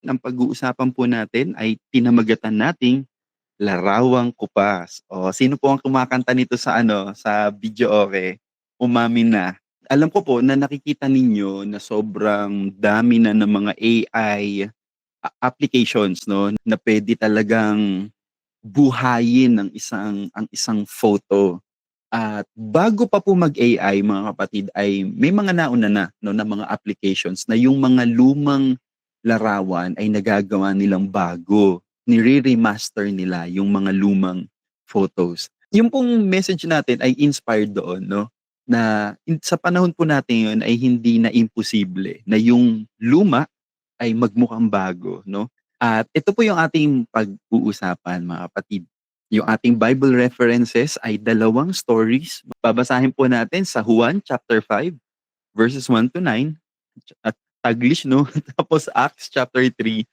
Ang pag-uusapan po natin ay pinamagatan nating Larawang Kupas. O sino po ang kumakanta nito sa ano, sa videoke? Umamin na. Alam ko po na nakikita ninyo na sobrang dami na ng mga AI applications no na pwede talagang buhayin ng isang ang isang photo. At bago pa po mag-AI mga kapatid ay may mga nauna na no na mga applications na yung mga lumang larawan ay nagagawa nilang bago. Nire-remaster nila yung mga lumang photos. Yung pong message natin ay inspired doon, no? Na sa panahon po natin yun ay hindi na imposible na yung luma ay magmukhang bago, no? At ito po yung ating pag-uusapan, mga kapatid. Yung ating Bible references ay dalawang stories. Babasahin po natin sa Juan chapter 5 verses 1 to 9 at Taglish, no? Tapos Acts chapter 3,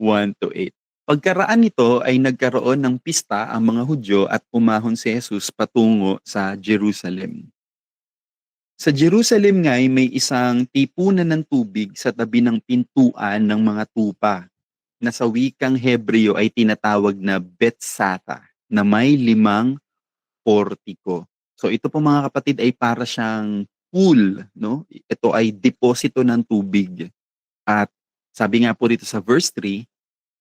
1 to 8. Pagkaraan nito ay nagkaroon ng pista ang mga Hudyo at umahon si Jesus patungo sa Jerusalem. Sa Jerusalem nga ay may isang tipunan ng tubig sa tabi ng pintuan ng mga tupa na sa wikang Hebreo ay tinatawag na Betsata na may limang portiko. So ito po mga kapatid ay para siyang pool, no? Ito ay deposito ng tubig. At sabi nga po dito sa verse 3,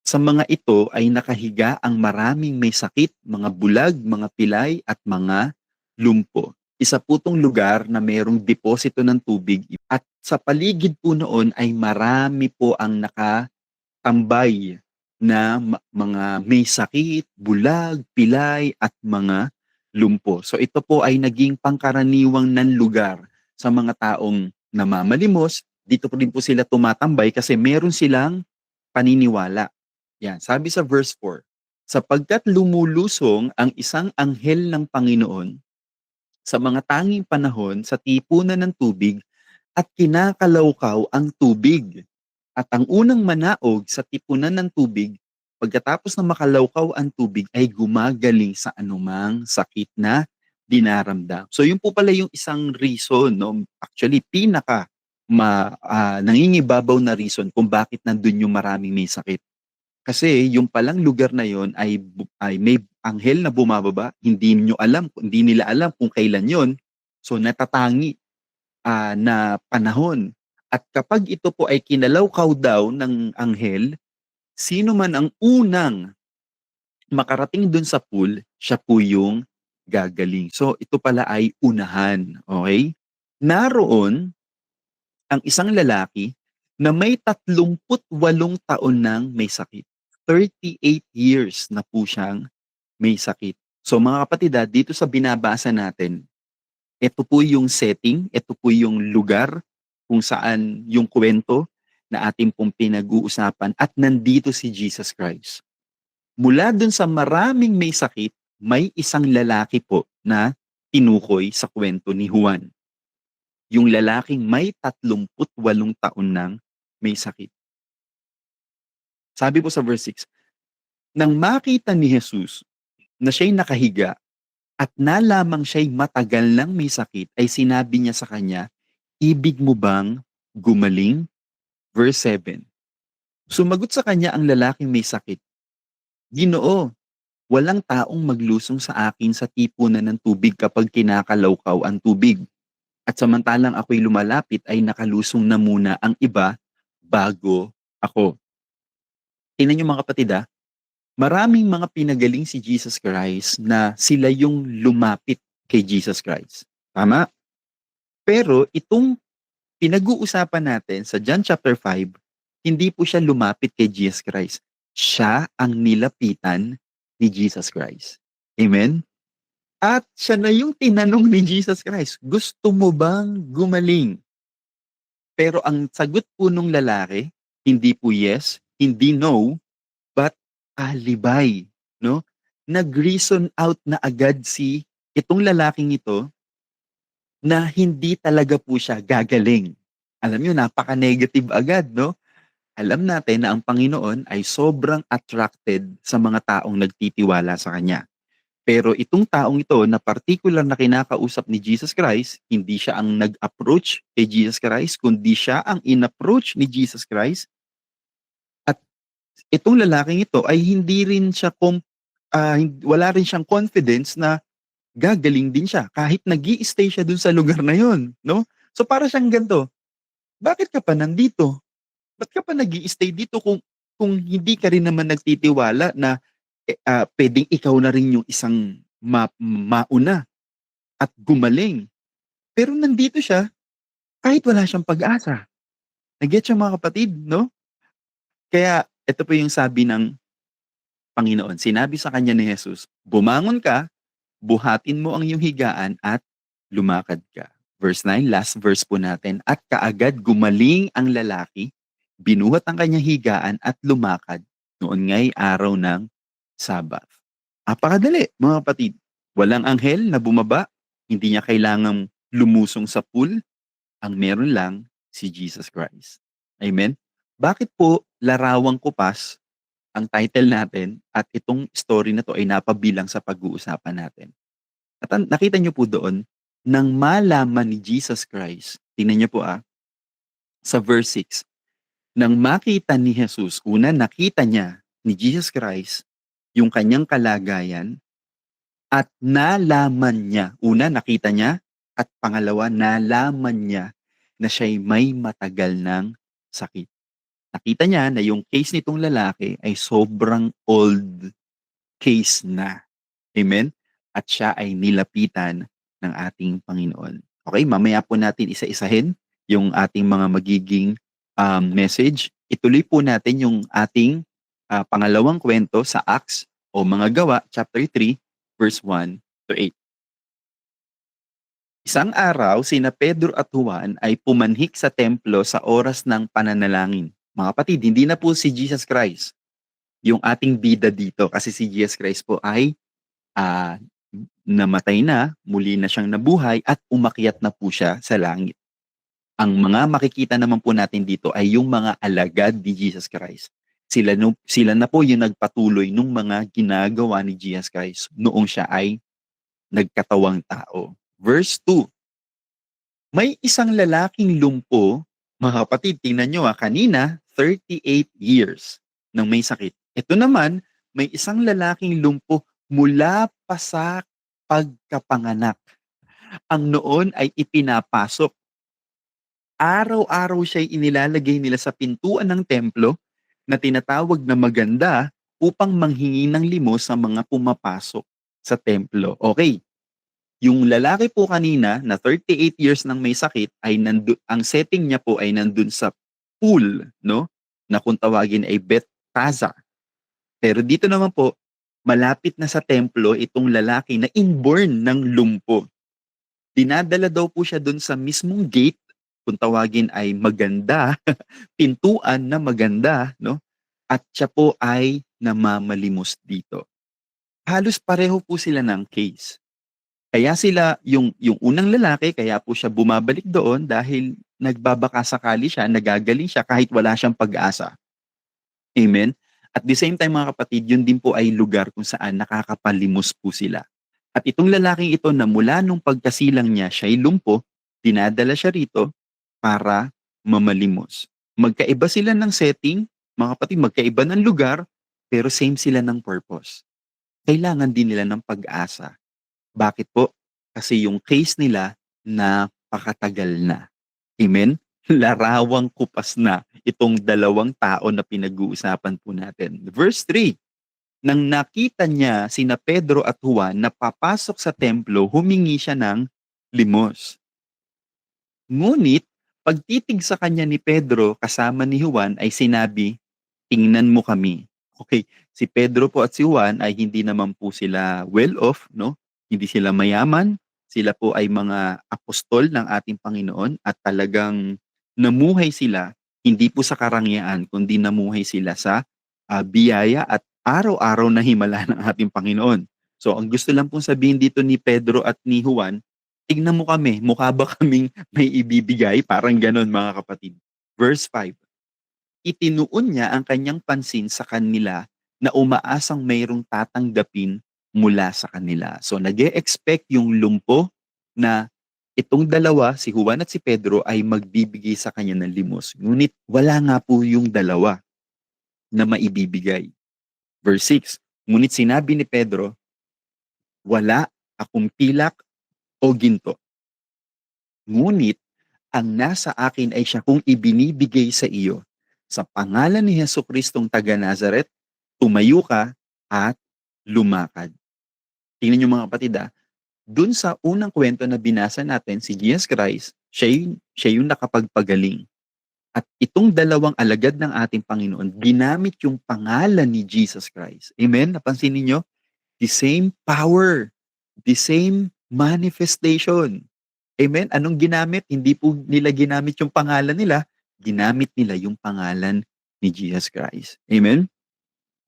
sa mga ito ay nakahiga ang maraming may sakit, mga bulag, mga pilay at mga lumpo. Isa po tong lugar na mayroong deposito ng tubig at sa paligid po noon ay marami po ang nakatambay na mga may sakit, bulag, pilay at mga lumpo. So ito po ay naging pangkaraniwang nan lugar sa mga taong namamalimos. Dito po rin po sila tumatambay kasi meron silang paniniwala. Yan, sabi sa verse 4, sapagkat lumulusong ang isang anghel ng Panginoon sa mga tanging panahon sa tipunan ng tubig at kinakalawkaw ang tubig. At ang unang manaog sa tipunan ng tubig, pagkatapos na makalawkaw ang tubig, ay gumagaling sa anumang sakit na dinaramdam. So yun po pala yung isang reason, no? actually pinaka ma, ah, nangingibabaw na reason kung bakit nandun yung maraming may sakit. Kasi yung palang lugar na yon ay, ay may anghel na bumababa, hindi nyo alam, hindi nila alam kung kailan yon. So natatangi ah, na panahon. At kapag ito po ay kinalawkaw daw ng anghel, sino man ang unang makarating dun sa pool, siya po yung gagaling. So ito pala ay unahan, okay? Naroon ang isang lalaki na may 38 taon nang may sakit. 38 years na po siyang may sakit. So mga kapatid, ah, dito sa binabasa natin, ito po yung setting, ito po yung lugar kung saan yung kwento na ating pong pinag-uusapan at nandito si Jesus Christ. Mula dun sa maraming may sakit, may isang lalaki po na tinukoy sa kwento ni Juan. Yung lalaking may 38 taon nang may sakit. Sabi po sa verse 6, Nang makita ni Jesus na siya'y nakahiga at nalamang siya'y matagal nang may sakit, ay sinabi niya sa kanya, Ibig mo bang gumaling? Verse 7. Sumagot sa kanya ang lalaking may sakit, Ginoo, walang taong maglusong sa akin sa tipunan ng tubig kapag kinakalawkaw ang tubig. At samantalang ako'y lumalapit ay nakalusong na muna ang iba bago ako. Tingnan niyo mga kapatid ah, maraming mga pinagaling si Jesus Christ na sila yung lumapit kay Jesus Christ. Tama? Pero itong pinag-uusapan natin sa John chapter 5, hindi po siya lumapit kay Jesus Christ. Siya ang nilapitan ni Jesus Christ. Amen? At siya na yung tinanong ni Jesus Christ, gusto mo bang gumaling? Pero ang sagot po nung lalaki, hindi po yes, hindi no, but alibay, no? Nag-reason out na agad si itong lalaking ito na hindi talaga po siya gagaling. Alam niyo, napaka-negative agad, no? Alam natin na ang Panginoon ay sobrang attracted sa mga taong nagtitiwala sa Kanya. Pero itong taong ito na particular na kinakausap ni Jesus Christ, hindi siya ang nag-approach kay Jesus Christ, kundi siya ang in-approach ni Jesus Christ. At itong lalaking ito ay hindi rin siya kom ah, hin wala rin siyang confidence na gagaling din siya kahit nag-i-stay siya dun sa lugar na yun, 'no? So, para siyang ganito, "Bakit ka pa nandito? Ba't ka pa nag-i-stay dito kung kung hindi ka rin naman nagtitiwala na, ah, puwedeng ikaw na rin yung isang ma mauna at gumaling?" Pero nandito siya kahit wala siyang pag-asa. Na-gets niyo mga kapatid, 'no? Kaya ito po yung sabi ng Panginoon, sinabi sa kanya ni Jesus, "Bumangon ka, buhatin mo ang iyong higaan at lumakad ka." Verse 9, last verse po natin, "At kaagad gumaling ang lalaki, binuhat ang kanyang higaan at lumakad. Noon nga'y araw ng Sabbath." Napakadali mga kapatid. Walang anghel na bumaba, hindi niya kailangang lumusong sa pool, ang meron lang si Jesus Christ. Amen? Bakit po larawang kupas ang title natin at itong story na 'to ay napabilang sa pag-uusapan natin? At nakita niyo po doon, nang malaman ni Jesus Christ, tingnan niyo po, ah, sa verse 6, nang makita ni Jesus, una nakita niya ni Jesus Christ yung kanyang kalagayan at nalaman niya, una nakita niya at pangalawa nalaman niya na siya'y may matagal ng sakit. Nakita niya na yung case nitong lalaki ay sobrang old case na. Amen? At siya ay nilapitan ng ating Panginoon. Okey, mamaya po natin isa-isahin yung ating mga magiging, um, message. Ituloy po natin yung ating, ah, pangalawang kuwento sa Acts o Mga Gawa chapter 3 verse 1 to 8. Isang araw sina Pedro at Juan ay pumanhik sa templo sa oras ng pananalangin. Mga kapatid, hindi na po si Jesus Christ yung ating bida dito kasi si Jesus Christ po ay, ah, namatay na, muli na siyang nabuhay at umakyat na po siya sa langit. Ang mga makikita naman po natin dito ay yung mga alagad ni Jesus Christ. Sila no sila na po yung nagpatuloy nung mga ginagawa ni Jesus Christ noong siya ay nagkatawang tao. Verse 2. May isang lalaking lumpo, mga kapatid, tingnan niyo, ah, kanina 38 years ng may sakit. Ito naman, may isang lalaking lumpo mula pa sa pagkapanganak. Ang noon ay ipinapasok. Araw-araw siya'y inilalagay nila sa pintuan ng templo na tinatawag na maganda upang manghingi ng limos sa mga pumapasok sa templo. Okey. Yung lalaki po kanina na 38 years nang may sakit ay nandu ang setting niya po ay nandun sa pool, 'no, na kung tawagin ay Bethesda. Pero dito naman po, malapit na sa templo itong lalaki na inborn ng lumpo. Dinadala daw po siya dun sa mismong gate, kung tawagin ay maganda, pintuan na maganda, 'no, at siya po ay namamalimos dito. Halos pareho po sila ng case. Kaya sila yung yung unang lalaki kaya po siya bumabalik doon dahil nagbabakasakali siya, nagagaling siya kahit wala siyang pag-asa. Amen? At the same time mga kapatid, yun din po ay lugar kung saan nakakapalimos po sila. At itong lalaking ito na mula nung pagkasilang niya siya'y lumpo, dinadala siya rito para mamalimos. Magkaiba sila ng setting, mga kapatid, magkaiba ng lugar, pero same sila ng purpose. Kailangan din nila ng pag-asa. Bakit po? Kasi yung case nila napakatagal na. Amen? Larawang kupas na itong dalawang tao na pinag-uusapan po natin. Verse 3, nang nakita niya sina Pedro at Juan na papasok sa templo, humingi siya ng limos. Ngunit pagtitig sa kanya ni Pedro kasama ni Juan ay sinabi, "Tingnan mo kami." Okey, si Pedro po at si Juan ay hindi naman po sila well off, 'no, hindi sila mayaman, sila po ay mga apostol ng ating Panginoon at talagang namuhay sila hindi po sa karangyaan kundi namuhay sila sa, ah, biyaya at araw-araw na himala ng ating Panginoon. So ang gusto lang pong sabihin dito ni Pedro at ni Juan, "Tignan mo kami, mukha ba kaming may ibibigay?" Parang gano'n mga kapatid. Verse 5, itinuon niya ang kanyang pansin sa kanila na umaasang mayroong tatanggapin mula sa kanila. So nag-e-expect yung lumpo na itong dalawa, si Juan at si Pedro ay magbibigay sa kanya ng limos. Ngunit wala nga po yung dalawa. na maibibigay. Verse 6, Ngunit sinabi ni Pedro, Wala akong pilak o ginto. Ngunit ang nasa akin ay siya kung ibinibigay sa iyo. Sa pangalan ni Heso Kristong taga Nazaret, tumayo ka at lumakad. Tingnan niyo mga kapatid ah, dun sa unang kwento na binasa natin, si Jesus Christ, siya yung, siya yung nakapagpagaling. At itong dalawang alagad ng ating Panginoon, ginamit yung pangalan ni Jesus Christ. Amen? Napansin ninyo? The same power, the same manifestation. Amen? Anong ginamit? Hindi po nila ginamit yung pangalan nila, ginamit nila yung pangalan ni Jesus Christ. Amen?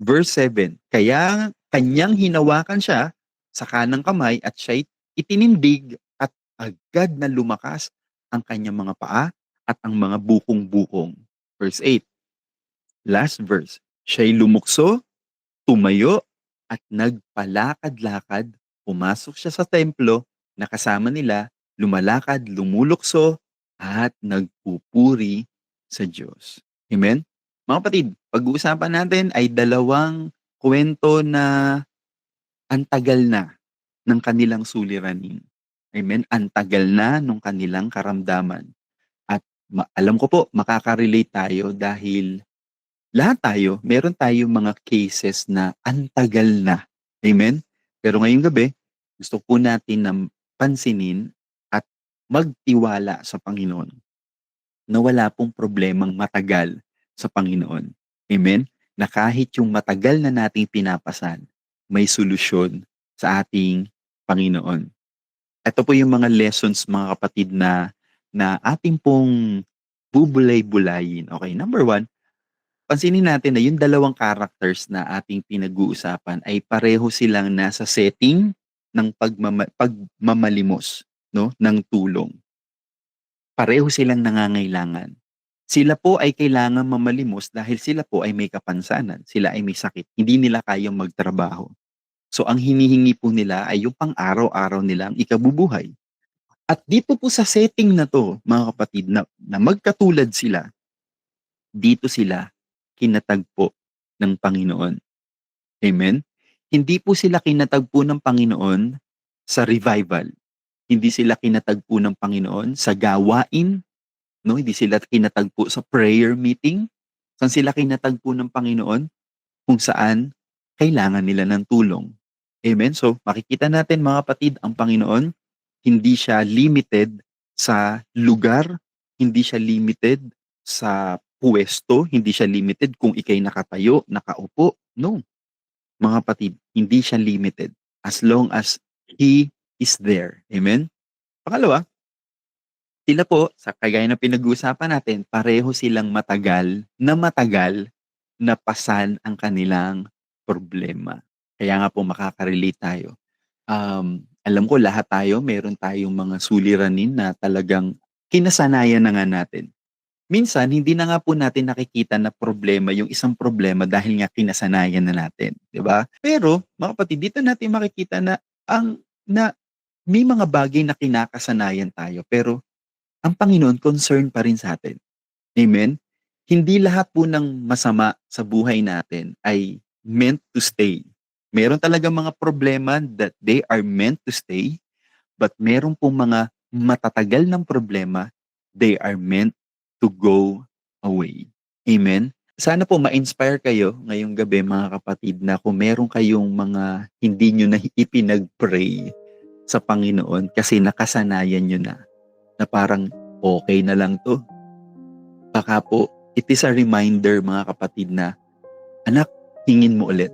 Verse 7, Kaya kanyang hinawakan siya sa kanang kamay at siya'y itinindig at agad na lumakas ang kanyang mga paa at ang mga bukong-bukong. Verse 8, last verse, Siya'y lumukso, tumayo, at nagpalakad-lakad, pumasok siya sa templo na kasama nila, lumalakad, lumulukso, at nagpupuri sa Diyos. Amen? Mga kapatid, pag-uusapan natin ay dalawang kwento na ang tagal na ng kanilang suliranin. Amen? Ang tagal na ng kanilang karamdaman. At ma- alam ko po, makaka-relate tayo dahil lahat tayo, meron tayong mga cases na ang tagal na. Amen? Pero ngayong gabi, gusto po natin na pansinin at magtiwala sa Panginoon na wala pong problemang matagal sa Panginoon. Amen? Na kahit yung matagal na nating pinapasan, may solusyon sa ating Panginoon. Ito po yung mga lessons mga kapatid na na ating pong bubulay-bulayin. Okay, number one, pansinin natin na yung dalawang characters na ating pinag-uusapan ay pareho silang nasa setting ng pagmama, pagmamalimos no, ng tulong. Pareho silang nangangailangan. Sila po ay kailangan mamalimos dahil sila po ay may kapansanan, sila ay may sakit, hindi nila kayang magtrabaho. So ang hinihingi po nila ay yung pang-araw-araw nilang ikabubuhay. At dito po sa setting na to, mga kapatid, na, na magkatulad sila, dito sila kinatagpo ng Panginoon. Amen? Hindi po sila kinatagpo ng Panginoon sa revival. Hindi sila kinatagpo ng Panginoon sa gawain. No? Hindi sila kinatagpo sa prayer meeting. Saan sila kinatagpo ng Panginoon? Kung saan kailangan nila ng tulong. Amen? So, makikita natin mga kapatid, ang Panginoon, hindi siya limited sa lugar, hindi siya limited sa puwesto, hindi siya limited kung ikay nakatayo, nakaupo. No. Mga kapatid, hindi siya limited as long as He is there. Amen? Pangalawa, sila po, sa kagaya na pinag-uusapan natin, pareho silang matagal na matagal na pasan ang kanilang problema. Kaya nga po makaka-relate tayo. Um, alam ko lahat tayo, meron tayong mga suliranin na talagang kinasanayan na nga natin. Minsan, hindi na nga po natin nakikita na problema yung isang problema dahil nga kinasanayan na natin. di ba? Pero, mga kapatid, dito natin makikita na ang na may mga bagay na kinakasanayan tayo pero ang Panginoon concern pa rin sa atin. Amen? Hindi lahat po ng masama sa buhay natin ay meant to stay. Meron talaga mga problema that they are meant to stay, but meron pong mga matatagal ng problema, they are meant to go away. Amen? Sana po ma-inspire kayo ngayong gabi mga kapatid na kung meron kayong mga hindi nyo na ipinag-pray sa Panginoon kasi nakasanayan nyo na na parang okay na lang to. Baka po, it is a reminder mga kapatid na anak, hingin mo ulit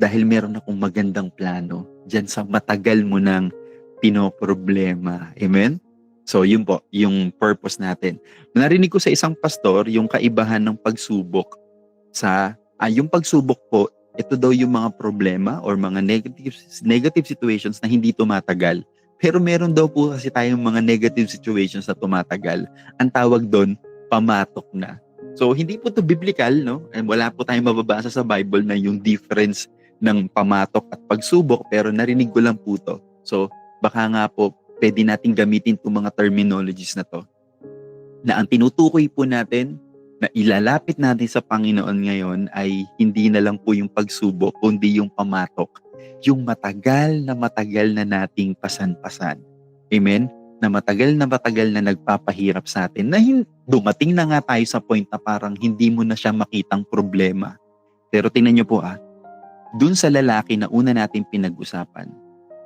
dahil meron akong magandang plano dyan sa matagal mo nang pinoproblema. Amen? So, yun po, yung purpose natin. Narinig ko sa isang pastor yung kaibahan ng pagsubok sa, ah, yung pagsubok po, ito daw yung mga problema or mga negative negative situations na hindi tumatagal. Pero meron daw po kasi tayong mga negative situations na tumatagal. Ang tawag doon, pamatok na. So, hindi po to biblical, no? And wala po tayong mababasa sa Bible na yung difference ng pamatok at pagsubok, pero narinig ko lang po to. So, baka nga po, pwede natin gamitin itong mga terminologies na to. Na ang tinutukoy po natin na ilalapit natin sa Panginoon ngayon ay hindi na lang po yung pagsubok, kundi yung pamatok. Yung matagal na matagal na nating pasan-pasan. Amen? Na matagal na matagal na nagpapahirap sa atin. Na hin- dumating na nga tayo sa point na parang hindi mo na siya makitang problema. Pero tingnan niyo po ah, dun sa lalaki na una natin pinag-usapan,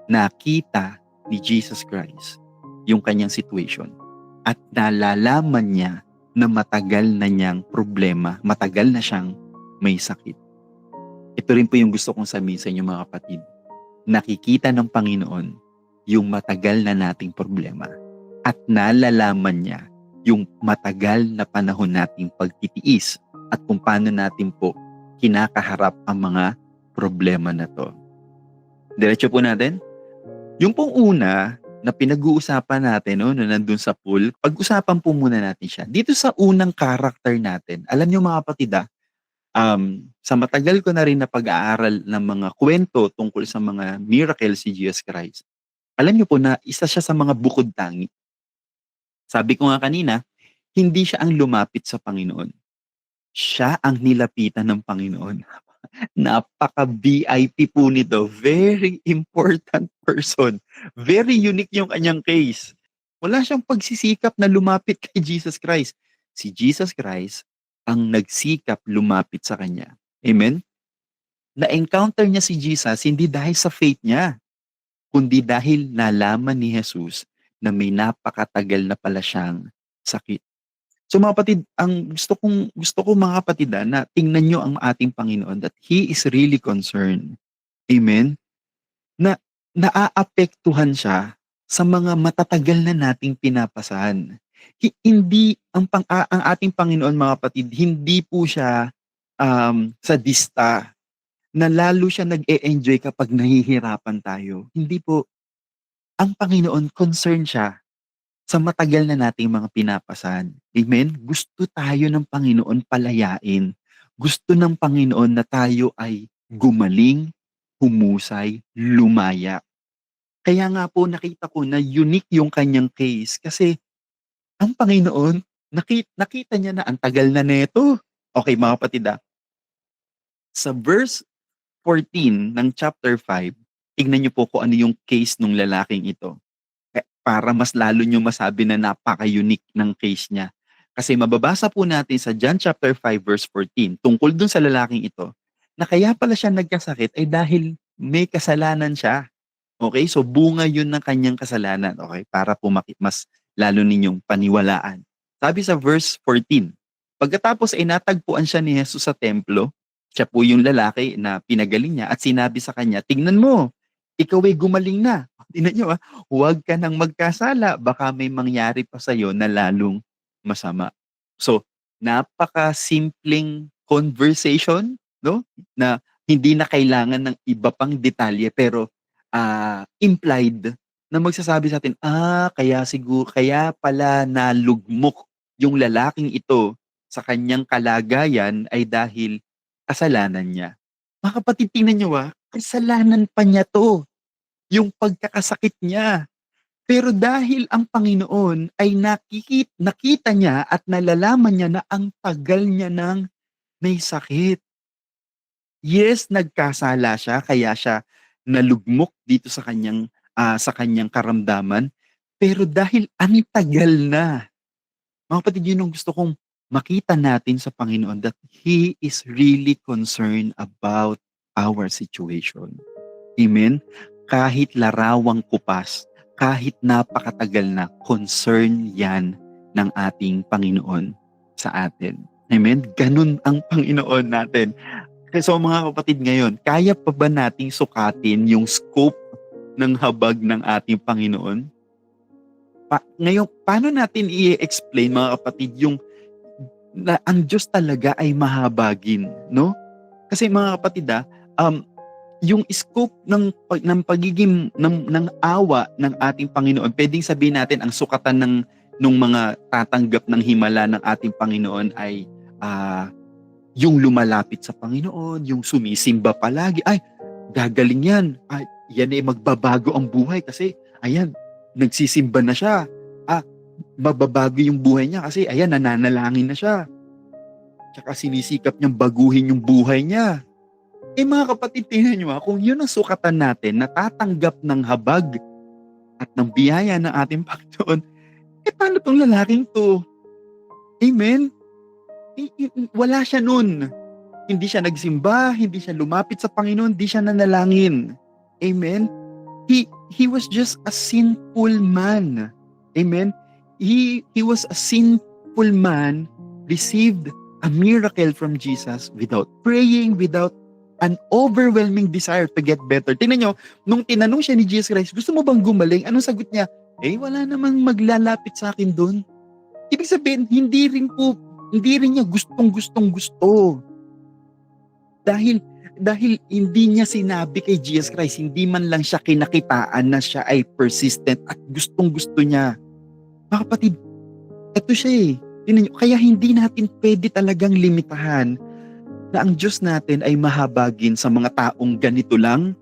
nakita ni Jesus Christ yung kanyang situation at nalalaman niya na matagal na niyang problema, matagal na siyang may sakit. Ito rin po yung gusto kong sabihin sa inyo mga kapatid. Nakikita ng Panginoon yung matagal na nating problema at nalalaman niya yung matagal na panahon nating pagtitiis at kung paano natin po kinakaharap ang mga problema na to. Diretso po natin. Yung pong una na pinag-uusapan natin no, na nandun sa pool, pag-usapan po muna natin siya. Dito sa unang character natin, alam niyo mga kapatid ah, um, sa matagal ko na rin na pag-aaral ng mga kwento tungkol sa mga miracles si Jesus Christ, alam niyo po na isa siya sa mga bukod tangi. Sabi ko nga kanina, hindi siya ang lumapit sa Panginoon. Siya ang nilapitan ng Panginoon. Napaka-VIP po nito. Very important person. Very unique yung kanyang case. Wala siyang pagsisikap na lumapit kay Jesus Christ. Si Jesus Christ ang nagsikap lumapit sa kanya. Amen? Na-encounter niya si Jesus hindi dahil sa faith niya, kundi dahil nalaman ni Jesus na may napakatagal na pala siyang sakit. So mga kapatid, ang gusto kong gusto ko mga kapatid ah, na tingnan niyo ang ating Panginoon that He is really concerned. Amen? Na naaapektuhan siya sa mga matatagal na nating pinapasan. Hi- hindi ang pang ang ating Panginoon mga kapatid, hindi po siya um, sadista na lalo siya nag-e-enjoy kapag nahihirapan tayo. Hindi po. Ang Panginoon concerned siya sa matagal na nating mga pinapasan. Amen? Gusto tayo ng Panginoon palayain. Gusto ng Panginoon na tayo ay gumaling, humusay, lumaya. Kaya nga po nakita ko na unique yung kanyang case kasi ang Panginoon, nakita, nakita niya na ang tagal na neto. Okay mga kapatid ah. Sa verse 14 ng chapter 5, tignan niyo po kung ano yung case ng lalaking ito para mas lalo nyo masabi na napaka-unique ng case niya. Kasi mababasa po natin sa John chapter 5 verse 14 tungkol dun sa lalaking ito na kaya pala siya nagkasakit ay dahil may kasalanan siya. Okay? So bunga yun ng kanyang kasalanan. Okay? Para po mas lalo ninyong paniwalaan. Sabi sa verse 14, Pagkatapos ay natagpuan siya ni Jesus sa templo, siya po yung lalaki na pinagaling niya at sinabi sa kanya, tingnan mo, ikaw ay gumaling na. Tingnan nyo ah, huwag ka nang magkasala, baka may mangyari pa sa'yo na lalong masama. So, napaka-simpleng conversation, no? Na hindi na kailangan ng iba pang detalye pero ah, implied na magsasabi sa atin, ah, kaya siguro, kaya pala nalugmok yung lalaking ito sa kanyang kalagayan ay dahil kasalanan niya. Mga kapatid, tingnan nyo ah, kasalanan pa niya to yung pagkakasakit niya. Pero dahil ang Panginoon ay nakikit, nakita niya at nalalaman niya na ang tagal niya nang may sakit. Yes, nagkasala siya kaya siya nalugmok dito sa kanyang ah, sa kanyang karamdaman. Pero dahil ang tagal na, mga kapatid, yun ang gusto kong makita natin sa Panginoon that He is really concerned about our situation. Amen? kahit larawang kupas, kahit napakatagal na, concern yan ng ating Panginoon sa atin. Amen? Ganun ang Panginoon natin. So mga kapatid ngayon, kaya pa ba nating sukatin yung scope ng habag ng ating Panginoon? Pa, ngayon, paano natin i-explain mga kapatid yung na ang Diyos talaga ay mahabagin, no? Kasi mga kapatid ah, um, yung scope ng ng pagiging ng, ng awa ng ating Panginoon, pwedeng sabihin natin ang sukatan ng nung mga tatanggap ng himala ng ating Panginoon ay ah, yung lumalapit sa Panginoon, yung sumisimba palagi, ay gagaling yan. Ay, yan ay magbabago ang buhay kasi ayan, nagsisimba na siya. Ah, mababago yung buhay niya kasi ayan, nananalangin na siya. tsaka sinisikap niyang baguhin yung buhay niya. Eh mga kapatid, tingnan niyo ah, kung yun ang sukatan natin, natatanggap ng habag at ng biyaya ng ating Panginoon, eh paano tong lalaking to? Amen? Wala siya nun. Hindi siya nagsimba, hindi siya lumapit sa Panginoon, hindi siya nanalangin. Amen? He, he was just a sinful man. Amen? He, he was a sinful man, received a miracle from Jesus without praying, without an overwhelming desire to get better. Tingnan nyo, nung tinanong siya ni Jesus Christ, gusto mo bang gumaling? Anong sagot niya? Eh, wala namang maglalapit sa akin doon. Ibig sabihin, hindi rin po, hindi rin niya gustong-gustong gusto. Dahil, dahil hindi niya sinabi kay Jesus Christ, hindi man lang siya kinakitaan na siya ay persistent at gustong-gusto niya. Mga kapatid, ito siya eh. Tingnan niyo, kaya hindi natin pwede talagang limitahan na ang Diyos natin ay mahabagin sa mga taong ganito lang,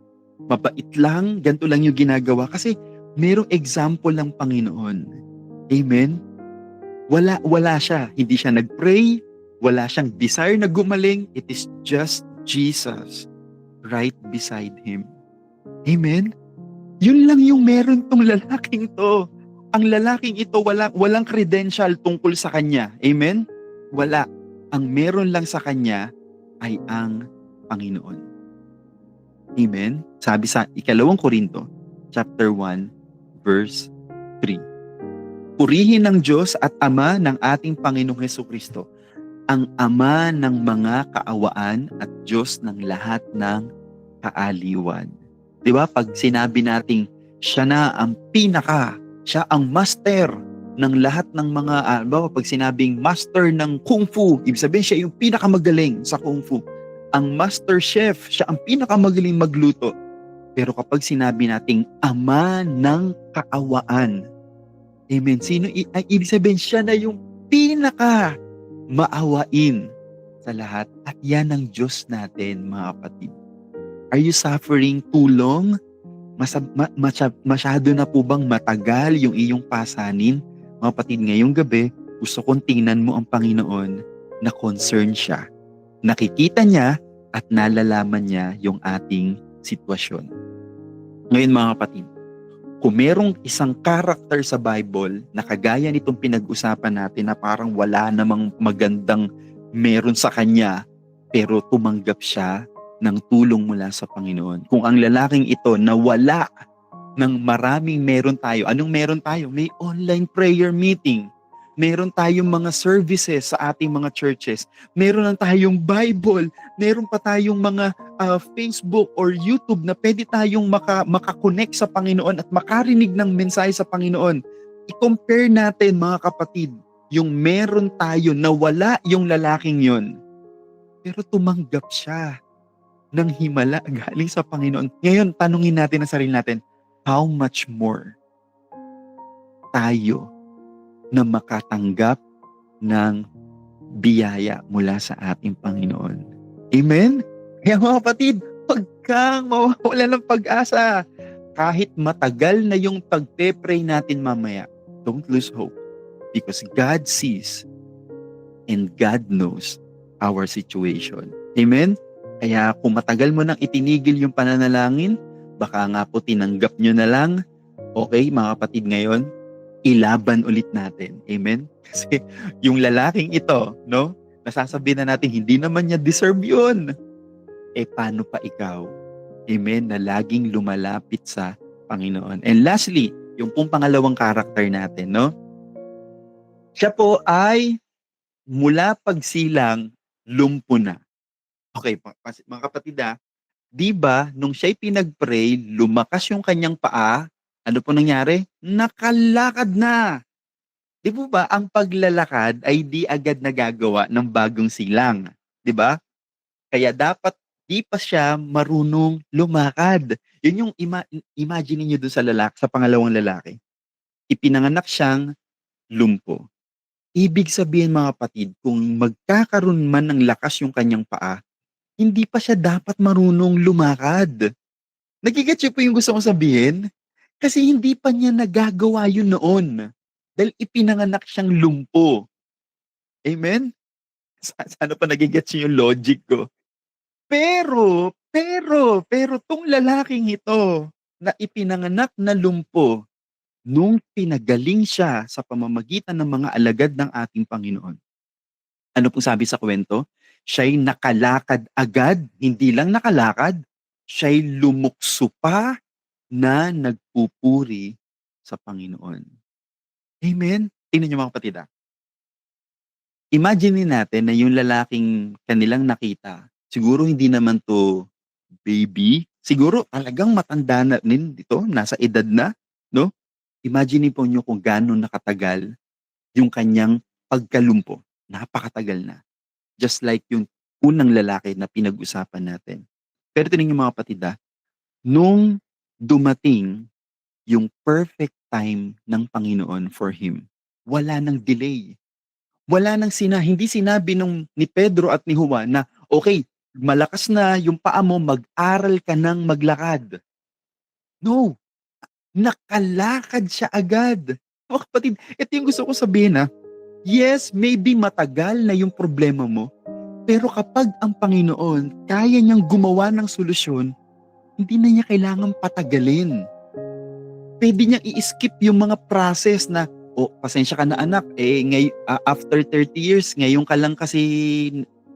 mabait lang, ganito lang yung ginagawa. Kasi merong example ng Panginoon. Amen? Wala, wala siya. Hindi siya nag-pray. Wala siyang desire na gumaling. It is just Jesus right beside Him. Amen? Yun lang yung meron tong lalaking to. Ang lalaking ito, wala, walang credential tungkol sa kanya. Amen? Wala. Ang meron lang sa kanya ay ang Panginoon. Amen? Sabi sa ikalawang Korinto, chapter 1, verse 3. Purihin ng Diyos at Ama ng ating Panginoong Heso Kristo, ang Ama ng mga kaawaan at Diyos ng lahat ng kaaliwan. Di ba? Pag sinabi nating siya na ang pinaka, siya ang master ng lahat ng mga, uh, ba, pag sinabing master ng kung fu, ibig sabihin siya yung pinakamagaling sa kung fu. Ang master chef, siya ang pinakamagaling magluto. Pero kapag sinabi nating ama ng kaawaan, amen, sino, ay, ibig sabihin siya na yung pinaka maawain sa lahat. At yan ang Diyos natin, mga kapatid. Are you suffering too long? Masa, ma, masya, masyado na po bang matagal yung iyong pasanin? Mga kapatid, ngayong gabi, gusto kong tingnan mo ang Panginoon na concern siya. Nakikita niya at nalalaman niya yung ating sitwasyon. Ngayon mga kapatid, kung merong isang character sa Bible na kagaya nitong pinag-usapan natin na parang wala namang magandang meron sa kanya, pero tumanggap siya ng tulong mula sa Panginoon. Kung ang lalaking ito nawala ng maraming meron tayo, anong meron tayo? May online prayer meeting. Meron tayong mga services sa ating mga churches. Meron lang tayong Bible. Meron pa tayong mga uh, Facebook or YouTube na pwede tayong maka, makakonect sa Panginoon at makarinig ng mensahe sa Panginoon. I-compare natin mga kapatid, yung meron tayo na wala yung lalaking yon. Pero tumanggap siya ng himala galing sa Panginoon. Ngayon, tanungin natin ang sarili natin, how much more tayo na makatanggap ng biyaya mula sa ating Panginoon. Amen? Kaya mga kapatid, huwag kang mawawala ng pag-asa. Kahit matagal na yung pagpe-pray natin mamaya, don't lose hope. Because God sees and God knows our situation. Amen? Kaya kung matagal mo nang itinigil yung pananalangin, baka nga po tinanggap nyo na lang, okay mga kapatid ngayon, ilaban ulit natin. Amen? Kasi yung lalaking ito, no, nasasabi na natin, hindi naman niya deserve yun. Eh, paano pa ikaw? Amen? Na laging lumalapit sa Panginoon. And lastly, yung pong pangalawang karakter natin, no? Siya po ay mula pagsilang, lumpo na. Okay, mga kapatid ah, di ba, nung siya'y pinag-pray, lumakas yung kanyang paa, ano po nangyari? Nakalakad na. Di po ba, ang paglalakad ay di agad nagagawa ng bagong silang. Di ba? Kaya dapat di pa siya marunong lumakad. Yun yung ima- imagine niyo doon sa lalaki, sa pangalawang lalaki. Ipinanganak siyang lumpo. Ibig sabihin mga kapatid, kung magkakaroon man ng lakas yung kanyang paa, hindi pa siya dapat marunong lumakad. Nagigets po yung gusto kong sabihin? Kasi hindi pa niya nagagawa yun noon. Dahil ipinanganak siyang lumpo. Amen? Sa sana pa nage-gets niyo yung logic ko. Pero, pero, pero 'tong lalaking ito na ipinanganak na lumpo, nung pinagaling siya sa pamamagitan ng mga alagad ng ating Panginoon. Ano pong sabi sa kuwento? Siya'y nakalakad agad, hindi lang nakalakad, siya'y lumukso pa na nagpupuri sa Panginoon. Amen? Tingnan niyo mga kapatid, ah. Imaginin natin na yung lalaking kanilang nakita, siguro hindi naman 'to baby, siguro talagang matanda na din ito, nasa edad na, 'no? Imaginin po niyo kung gaano nakatagal yung kanyang pagkalumpo, napakatagal na. Just like yung unang lalaki na pinag-usapan natin. Pero tingnan niyo mga kapatid, ah, nung dumating yung perfect time ng Panginoon for him, wala ng delay. Wala ng sina hindi sinabi nung ni Pedro at ni Juan na, "Okey, malakas na yung paa mo, mag-aral ka ng maglakad." No, nakalakad siya agad. Mga kapatid, ito yung gusto ko sabihin, ah. Yes, maybe matagal na yung problema mo, pero kapag ang Panginoon kaya niyang gumawa ng solusyon, hindi na niya kailangang patagalin. Puwede niyang i-skip yung mga process na, "Oh, pasensya ka na anak, eh, ngay ah, after 30 years ngayon ka lang kasi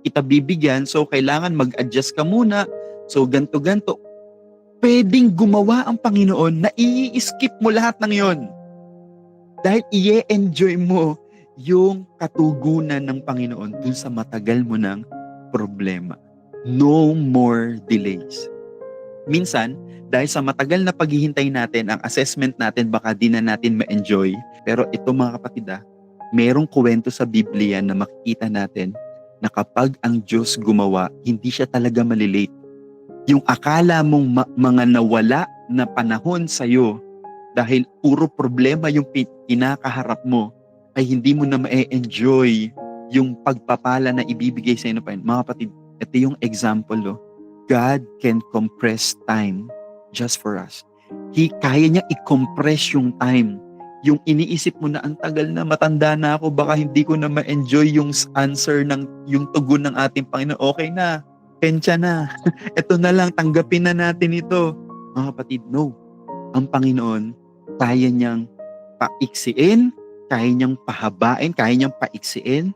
kita bibigyan, so kailangan mag-adjust ka muna, so ganto, ganto." Puwedeng gumawa ang Panginoon na i-skip mo lahat ng yon. Dahil i-e-enjoy mo yung katugunan ng Panginoon dun sa matagal mo ng problema. No more delays. Minsan, dahil sa matagal na paghihintay natin, ang assessment natin baka di na natin ma-enjoy. Pero ito mga kapatid, ah, merong kuwento sa Biblia na makikita natin na kapag ang Diyos gumawa, hindi siya talaga mali-late. Yung akala mong ma- mga nawala na panahon sa'yo dahil puro problema yung kinakaharap mo, ay hindi mo na ma-enjoy yung pagpapala na ibibigay sa inyo pa. Mga kapatid, ito yung example, oh. God can compress time just for us. He, kaya niya i-compress yung time. Yung iniisip mo na ang tagal na, matanda na ako, baka hindi ko na ma-enjoy yung answer ng yung tugon ng ating Panginoon. Okay na, pensya na. ito na lang, tanggapin na natin ito. Mga kapatid, no. Ang Panginoon, kaya niyang paiksiin, kaya niyang pahabain, kaya niyang paiksiin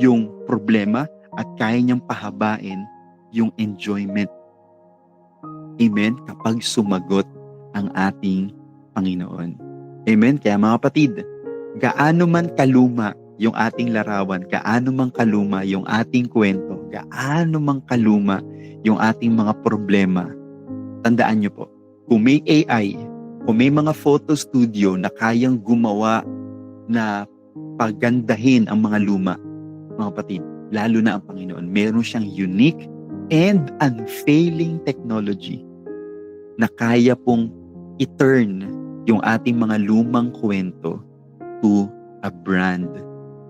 yung problema at kaya niyang pahabain yung enjoyment. Amen? Kapag sumagot ang ating Panginoon. Amen? Kaya mga kapatid, gaano man kaluma yung ating larawan, gaano man kaluma yung ating kwento, gaano man kaluma yung ating mga problema, tandaan niyo po, kung may AI, kung may mga photo studio na kayang gumawa na pagandahin ang mga luma, mga kapatid, lalo na ang Panginoon, meron siyang unique and unfailing technology na kaya pong i-turn yung ating mga lumang kwento to a brand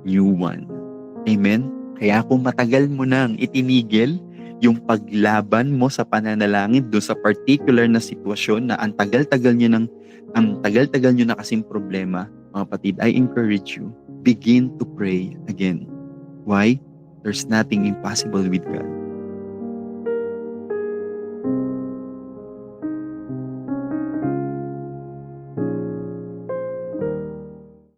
new one. Amen? Kaya kung matagal mo nang itinigil yung paglaban mo sa pananalangin do sa particular na sitwasyon na ang tagal-tagal nyo ng ang tagal-tagal nyo na kasing problema, mga kapatid, I encourage you, begin to pray again. Why? There's nothing impossible with God.